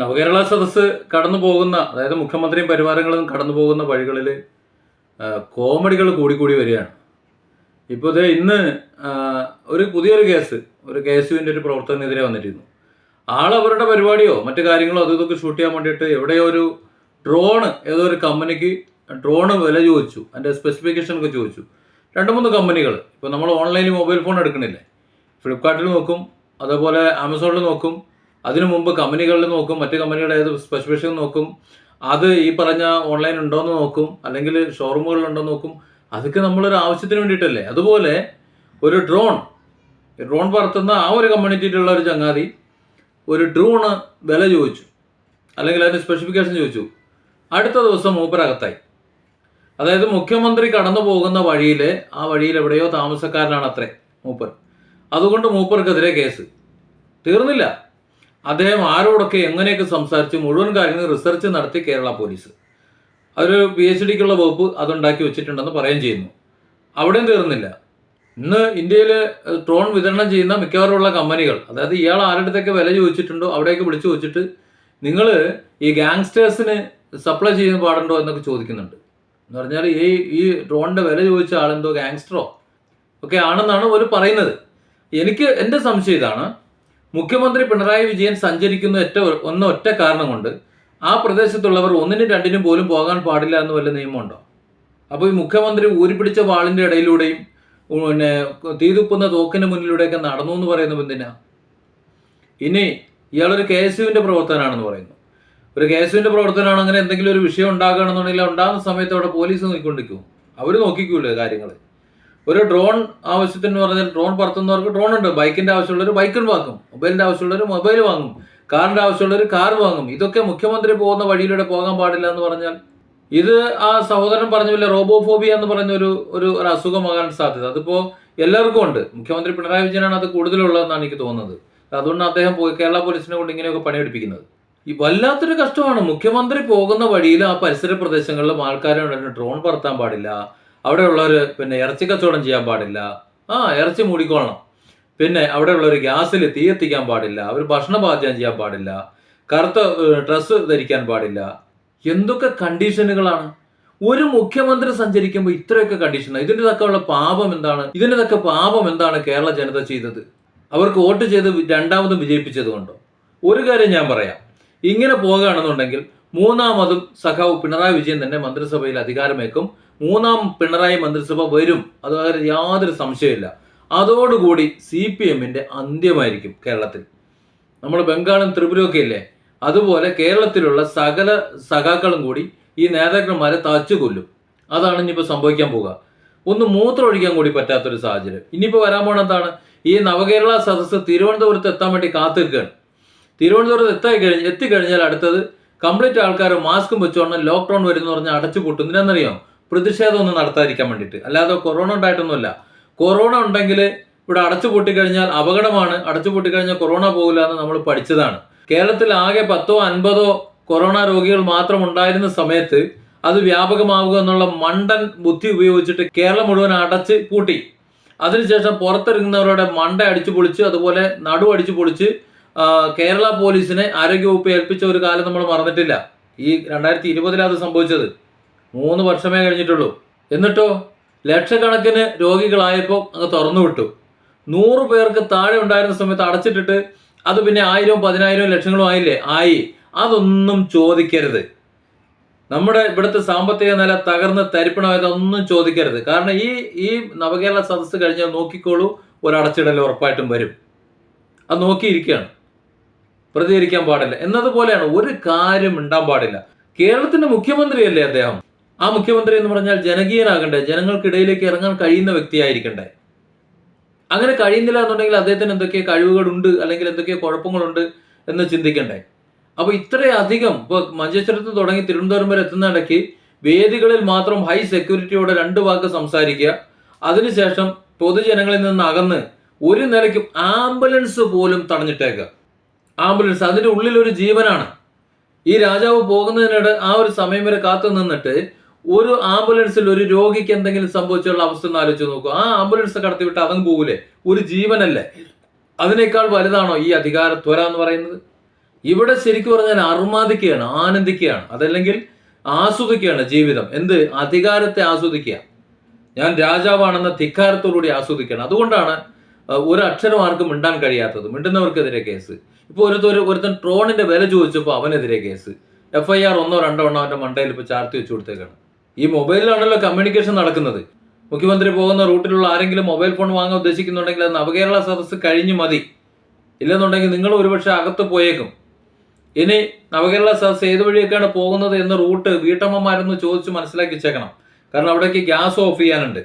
നവകേരള സദസ്സ് കടന്നു പോകുന്ന അതായത് മുഖ്യമന്ത്രിയും പരിവാരങ്ങളും കടന്നു പോകുന്ന വഴികളിൽ കോമഡികൾ കൂടിക്കൂടി വരികയാണ്. ഇപ്പോൾ ദേ ഇന്ന് ഒരു പുതിയൊരു കേസ് ഒരു കെ എസ് യുവിന്റെ ഒരു പ്രവർത്തകനെതിരെ വന്നിരുന്നു ആൾ അവരുടെ പരിപാടിയോ മറ്റു കാര്യങ്ങളോ അതും ഇതൊക്കെ ഷൂട്ട് ചെയ്യാൻ വേണ്ടിയിട്ട് എവിടെയോ ഒരു ഡ്രോണ് ഏതോ ഒരു കമ്പനിക്ക് ഡ്രോണ് വില ചോദിച്ചു. അതിന്റെ സ്പെസിഫിക്കേഷൻ ഒക്കെ ചോദിച്ചു. രണ്ട് മൂന്ന് കമ്പനികൾ ഇപ്പോൾ നമ്മൾ ഓൺലൈനിൽ മൊബൈൽ ഫോൺ എടുക്കണില്ലേ? ഫ്ലിപ്കാർട്ടിൽ നോക്കും അതേപോലെ ആമസോണിൽ നോക്കും അതിനു മുമ്പ് കമ്പനികളിൽ നോക്കും മറ്റ് കമ്പനികളുടെ ഏത് സ്പെസിഫിക്കേഷൻ നോക്കും അത് ഈ പറഞ്ഞ ഓൺലൈൻ ഉണ്ടോയെന്ന് നോക്കും അല്ലെങ്കിൽ ഷോറൂമുകളിൽ ഉണ്ടോ നോക്കും അതൊക്കെ നമ്മളൊരു ആവശ്യത്തിന് വേണ്ടിയിട്ടല്ലേ? അതുപോലെ ഒരു ഡ്രോൺ ഡ്രോൺ പറത്തുന്ന ആ ഒരു കമ്മ്യൂണിറ്റിയിലുള്ള ഒരു ചങ്ങാതി ഒരു ഡ്രോണ് വില ചോദിച്ചു അല്ലെങ്കിൽ അതിന്റെ സ്പെസിഫിക്കേഷൻ ചോദിച്ചു. അടുത്ത ദിവസം മൂപ്പരകത്തായി. അതായത് മുഖ്യമന്ത്രി കടന്നു പോകുന്ന വഴിയിൽ ആ വഴിയിൽ എവിടെയോ താമസക്കാരനാണ് അത്രേ മൂപ്പർ അതുകൊണ്ട് മൂപ്പർക്കെതിരെ കേസ്. തീർന്നില്ല. അദ്ദേഹം ആരോടൊക്കെ എങ്ങനെയൊക്കെ സംസാരിച്ച്? മുഴുവൻ കാര്യങ്ങൾ റിസർച്ച് നടത്തി കേരള പോലീസ് അവർ പി എച്ച് ഡിക്കുള്ള വകുപ്പ് അതുണ്ടാക്കി വെച്ചിട്ടുണ്ടെന്ന് പറയുകയും ചെയ്യുന്നു. അവിടെയും തീർന്നില്ല. ഇന്ന് ഇന്ത്യയിൽ ഡ്രോൺ വിതരണം ചെയ്യുന്ന മിക്കവാറും ഉള്ള കമ്പനികൾ അതായത് ഇയാൾ ആരുടെയൊക്കെ വില ചോദിച്ചിട്ടുണ്ടോ അവിടേക്ക് വിളിച്ചു ചോദിച്ചിട്ട് നിങ്ങൾ ഈ ഗാങ്സ്റ്റേഴ്സിന് സപ്ലൈ ചെയ്യുന്ന പാടുണ്ടോ എന്നൊക്കെ ചോദിക്കുന്നുണ്ട്. എന്ന് പറഞ്ഞാൽ ഈ ഈ ഡ്രോണിന്റെ വില ചോദിച്ച ആളെന്തോ ഗാങ്സ്റ്ററോ ഒക്കെ ആണെന്നാണ് അവർ പറയുന്നത്. എനിക്ക് എന്റെ സംശയം ഇതാണ്. മുഖ്യമന്ത്രി പിണറായി വിജയൻ സഞ്ചരിക്കുന്ന ഒറ്റ ഒന്ന് ഒറ്റ കാരണം കൊണ്ട് ആ പ്രദേശത്തുള്ളവർ ഒന്നിനും രണ്ടിനും പോലും പോകാൻ പാടില്ല എന്ന് വല്ല നിയമമുണ്ടോ? അപ്പോൾ ഈ മുഖ്യമന്ത്രി ഊരിപ്പിടിച്ച വാളിന്റെ ഇടയിലൂടെയും പിന്നെ തീതുപ്പുന്ന തോക്കിന് മുന്നിലൂടെയൊക്കെ നടന്നു എന്ന് പറയുന്നത് എന്തിനാ? ഇനി ഇയാളൊരു കെ എസ് യുവിന്റെ പ്രവർത്തനമാണെന്ന് പറയുന്നു. ഒരു കെ എസ് യുവിന്റെ പ്രവർത്തനമാണ് അങ്ങനെ എന്തെങ്കിലും ഒരു വിഷയം ഉണ്ടാകുകയാണെന്നുണ്ടെങ്കിൽ ഉണ്ടാകുന്ന സമയത്ത് അവിടെ പോലീസ് നോക്കിക്കൊണ്ടിരിക്കും. അവർ നോക്കിക്കൂലേ കാര്യങ്ങൾ ഒരു ഡ്രോൺ ആവശ്യത്തിന് പറഞ്ഞാൽ ഡ്രോൺ പറത്തുന്നവർക്ക് ഡ്രോൺ ഉണ്ട്. ബൈക്കിന്റെ ആവശ്യമുള്ളവർ ബൈക്കും വാങ്ങും. മൊബൈലിന്റെ ആവശ്യമുള്ളവർ മൊബൈൽ വാങ്ങും. കാറിന്റെ ആവശ്യമുള്ളവർ കാർ വാങ്ങും. ഇതൊക്കെ മുഖ്യമന്ത്രി പോകുന്ന വഴിയിലൂടെ പോകാൻ പാടില്ല എന്ന് പറഞ്ഞാൽ ഇത് ആ സഹോദരൻ പറഞ്ഞില്ല റോബോഫോബിയ എന്ന് പറഞ്ഞ ഒരു ഒരു അസുഖമാകാൻ സാധ്യത. അതിപ്പോ എല്ലാവർക്കും ഉണ്ട്. മുഖ്യമന്ത്രി പിണറായി വിജയനാണ് അത് കൂടുതലുള്ളതെന്നാണ് എനിക്ക് തോന്നുന്നത്. അതുകൊണ്ട് അദ്ദേഹം പോയി കേരള പോലീസിനെ കൊണ്ട് ഇങ്ങനെയൊക്കെ പണിയെടുപ്പിക്കുന്നത്. ഈ വല്ലാത്തൊരു കഷ്ടമാണ്. മുഖ്യമന്ത്രി പോകുന്ന വഴിയിൽ ആ പരിസര പ്രദേശങ്ങളിലും ആൾക്കാരെ ഡ്രോൺ പറത്താൻ പാടില്ല. അവിടെയുള്ളവർ പിന്നെ ഇറച്ചി കച്ചവടം ചെയ്യാൻ പാടില്ല. ആ ഇറച്ചി മൂടിക്കൊള്ളണം പിന്നെ അവിടെയുള്ളവർ ഗ്യാസിൽ തീ എത്തിക്കാൻ പാടില്ല. അവർ ഭക്ഷണ പാചകം ചെയ്യാൻ പാടില്ല. കറുത്ത ഡ്രസ്സ് ധരിക്കാൻ പാടില്ല. എന്തൊക്കെ കണ്ടീഷനുകളാണ്? ഒരു മുഖ്യമന്ത്രി സഞ്ചരിക്കുമ്പോൾ ഇത്രയൊക്കെ കണ്ടീഷൻ ഇതിന്റെ ഉള്ള പാപം എന്താണ്? ഇതിന്റെ തക്ക പാപം എന്താണ് കേരള ജനത ചെയ്തത്? അവർക്ക് വോട്ട് ചെയ്ത് രണ്ടാമതും വിജയിപ്പിച്ചത് കൊണ്ടോ ഒരു കാര്യം ഞാൻ പറയാം. ഇങ്ങനെ പോകുകയാണെന്നുണ്ടെങ്കിൽ മൂന്നാമതും സഖാവ് പിണറായി വിജയൻ തന്നെ മന്ത്രിസഭയിൽ അധികാരമേക്കും. മൂന്നാം പിണറായി മന്ത്രിസഭ വരും. അത് യാതൊരു സംശയമില്ല അതോടുകൂടി സി പി എമ്മിന്റെ അന്ത്യമായിരിക്കും കേരളത്തിൽ. നമ്മൾ ബംഗാളും ത്രിപുരയൊക്കെ ഇല്ലേ? അതുപോലെ കേരളത്തിലുള്ള സകല സഖാക്കളും കൂടി ഈ നേതാക്കന്മാരെ തച്ചു കൊല്ലും അതാണ് ഇനിയിപ്പോൾ സംഭവിക്കാൻ പോകുക ഒന്ന് മൂത്രം ഒഴിക്കാൻ കൂടി പറ്റാത്തൊരു സാഹചര്യം. ഇനിയിപ്പോൾ വരാൻ പോണ എന്താണ്? ഈ നവകേരള സദസ്സ് തിരുവനന്തപുരത്ത് എത്താൻ വേണ്ടി കാത്തിരിക്കുകയാണ്. തിരുവനന്തപുരത്ത് എത്തായി കഴിഞ്ഞ് എത്തിക്കഴിഞ്ഞാൽ അടുത്തത് കംപ്ലീറ്റ് ആൾക്കാർ മാസ്കും വെച്ചോണ്ട് ലോക്ക്ഡൌൺ വരുന്ന പറഞ്ഞാൽ അടച്ചു പൂട്ടും എന്തിനാണെന്നറിയാം പ്രതിഷേധം ഒന്നും നടത്താതിരിക്കാൻ വേണ്ടിയിട്ട്. അല്ലാതെ കൊറോണ ഉണ്ടായിട്ടൊന്നുമല്ല. കൊറോണ ഉണ്ടെങ്കിൽ ഇവിടെ അടച്ചു പൂട്ടിക്കഴിഞ്ഞാൽ അപകടമാണ്. അടച്ചു പൂട്ടിക്കഴിഞ്ഞാൽ കൊറോണ പോകില്ല എന്ന് നമ്മൾ പഠിച്ചതാണ്. കേരളത്തിൽ ആകെ പത്തോ അൻപതോ കൊറോണ രോഗികൾ മാത്രം ഉണ്ടായിരുന്ന സമയത്ത് അത് വ്യാപകമാവുക എന്നുള്ള മണ്ടൻ ബുദ്ധി ഉപയോഗിച്ചിട്ട് കേരളം മുഴുവൻ അടച്ച് പൂട്ടി. അതിനുശേഷം പുറത്തിറങ്ങുന്നവരുടെ മണ്ട അടിച്ചു പൊളിച്ച് അതുപോലെ നടു അടിച്ചു പൊളിച്ച് കേരള പോലീസിനെ ആരോഗ്യവകുപ്പ് ഏൽപ്പിച്ച ഒരു കാലം നമ്മൾ മറന്നിട്ടില്ല. ഈ രണ്ടായിരത്തി ഇരുപതിലാണ് അത് സംഭവിച്ചത്. മൂന്ന് വർഷമേ കഴിഞ്ഞിട്ടുള്ളൂ. എന്നിട്ടോ ലക്ഷക്കണക്കിന് രോഗികളായപ്പോൾ അങ്ങ് തുറന്നു വിട്ടു. നൂറ് പേർക്ക് താഴെ ഉണ്ടായിരുന്ന സമയത്ത് അടച്ചിട്ടിട്ട് അത് പിന്നെ ആയിരവും പതിനായിരവും ലക്ഷങ്ങളും ആയില്ലേ? ആയി. അതൊന്നും ചോദിക്കരുത്. നമ്മുടെ ഇവിടുത്തെ സാമ്പത്തിക നില തകർന്ന് തരിപ്പണമായത് ഒന്നും ചോദിക്കരുത്. കാരണം ഈ ഈ നവകേരള സദസ്സ് കഴിഞ്ഞാൽ നോക്കിക്കോളൂ ഒരടച്ചിടൽ ഉറപ്പായിട്ടും വരും. അത് നോക്കിയിരിക്കുകയാണ്. പ്രതികരിക്കാൻ പാടില്ല. എന്നതുപോലെയാണ് ഒരു കാര്യം ഉണ്ടാൻ പാടില്ല. കേരളത്തിന്റെ മുഖ്യമന്ത്രിയല്ലേ അദ്ദേഹം? ആ മുഖ്യമന്ത്രി എന്ന് പറഞ്ഞാൽ ജനകീയനാകണ്ടേ ജനങ്ങൾക്കിടയിലേക്ക് ഇറങ്ങാൻ കഴിയുന്ന വ്യക്തിയായിരിക്കണ്ടേ? അങ്ങനെ കഴിയുന്നില്ല എന്നുണ്ടെങ്കിൽ അദ്ദേഹത്തിന് എന്തൊക്കെ കഴിവുകളുണ്ട് അല്ലെങ്കിൽ എന്തൊക്കെ കുഴപ്പങ്ങളുണ്ട് എന്ന് ചിന്തിക്കണ്ടേ? അപ്പൊ ഇത്രയധികം ഇപ്പൊ മഞ്ചേശ്വരത്ത് തുടങ്ങി തിരുവനന്തപുരം വരെ എത്തുന്ന ഇടയ്ക്ക് വേദികളിൽ മാത്രം ഹൈ സെക്യൂരിറ്റിയോടെ രണ്ട് വാക്ക് സംസാരിക്കുക. അതിനുശേഷം പൊതുജനങ്ങളിൽ നിന്ന് അകന്ന് ഒരു നിലയ്ക്കും ആംബുലൻസ് പോലും തടഞ്ഞിട്ടേക്കുക ആംബുലൻസ് അതിന്റെ ഉള്ളിൽ ഒരു ജീവനാണ്. ഈ രാജാവ് പോകുന്നതിനിടെ ആ ഒരു സമയം വരെ കാത്തു നിന്നിട്ട് ഒരു ആംബുലൻസിൽ ഒരു രോഗിക്ക് എന്തെങ്കിലും സംഭവിച്ചുള്ള അവസ്ഥ ഒന്ന് ആലോചിച്ച് നോക്കൂ. ആ ആംബുലൻസ് കടത്തിവിട്ട് അതങ്ങ് പോകൂലേ ഒരു ജീവനല്ലേ? അതിനേക്കാൾ വലുതാണോ ഈ അധികാര ത്വര എന്ന് പറയുന്നത്? ഇവിടെ ശരിക്കും പറഞ്ഞാൽ അർമാദിക്കുകയാണ് ആനന്ദിക്കുകയാണ് അതല്ലെങ്കിൽ ആസ്വദിക്കുകയാണ് ജീവിതം. എന്ത്? അധികാരത്തെ ആസ്വദിക്കുക. ഞാൻ രാജാവാണെന്ന ധിക്കാരത്തോടുകൂടി ആസ്വദിക്കുകയാണ് അതുകൊണ്ടാണ് ഒരു അക്ഷരം ആർക്കും മിണ്ടാൻ കഴിയാത്തത്. മിണ്ടുന്നവർക്കെതിരെ കേസ്. ഇപ്പോൾ ഒരുത്തർ ഒരുത്തൻ ട്രോണിന്റെ വില ചോദിച്ചപ്പോൾ അവനെതിരെ കേസ്. എഫ് ഐ ആർ ഒന്നോ രണ്ടോ എണ്ണോ അവന്റെ മണ്ടയിൽ ഇപ്പോൾ ചാർത്തി വെച്ചു കൊടുത്തേക്കാണ്. ഈ മൊബൈലിലാണല്ലോ കമ്മ്യൂണിക്കേഷൻ നടക്കുന്നത്. മുഖ്യമന്ത്രി പോകുന്ന റൂട്ടിലുള്ള ആരെങ്കിലും മൊബൈൽ ഫോൺ വാങ്ങാൻ ഉദ്ദേശിക്കുന്നുണ്ടെങ്കിൽ അത് നവകേരള സദസ്സ് കഴിഞ്ഞു മതി. ഇല്ലെന്നുണ്ടെങ്കിൽ നിങ്ങൾ ഒരുപക്ഷെ അകത്ത് പോയേക്കും. ഇനി നവകേരള സദസ്സ് ഏത് വഴിയൊക്കെയാണ് പോകുന്നത് എന്ന റൂട്ട് വീട്ടമ്മമാരൊന്ന് ചോദിച്ച് മനസ്സിലാക്കി വെച്ചേക്കണം കാരണം അവിടേക്ക് ഗ്യാസ് ഓഫ് ചെയ്യാനുണ്ട്.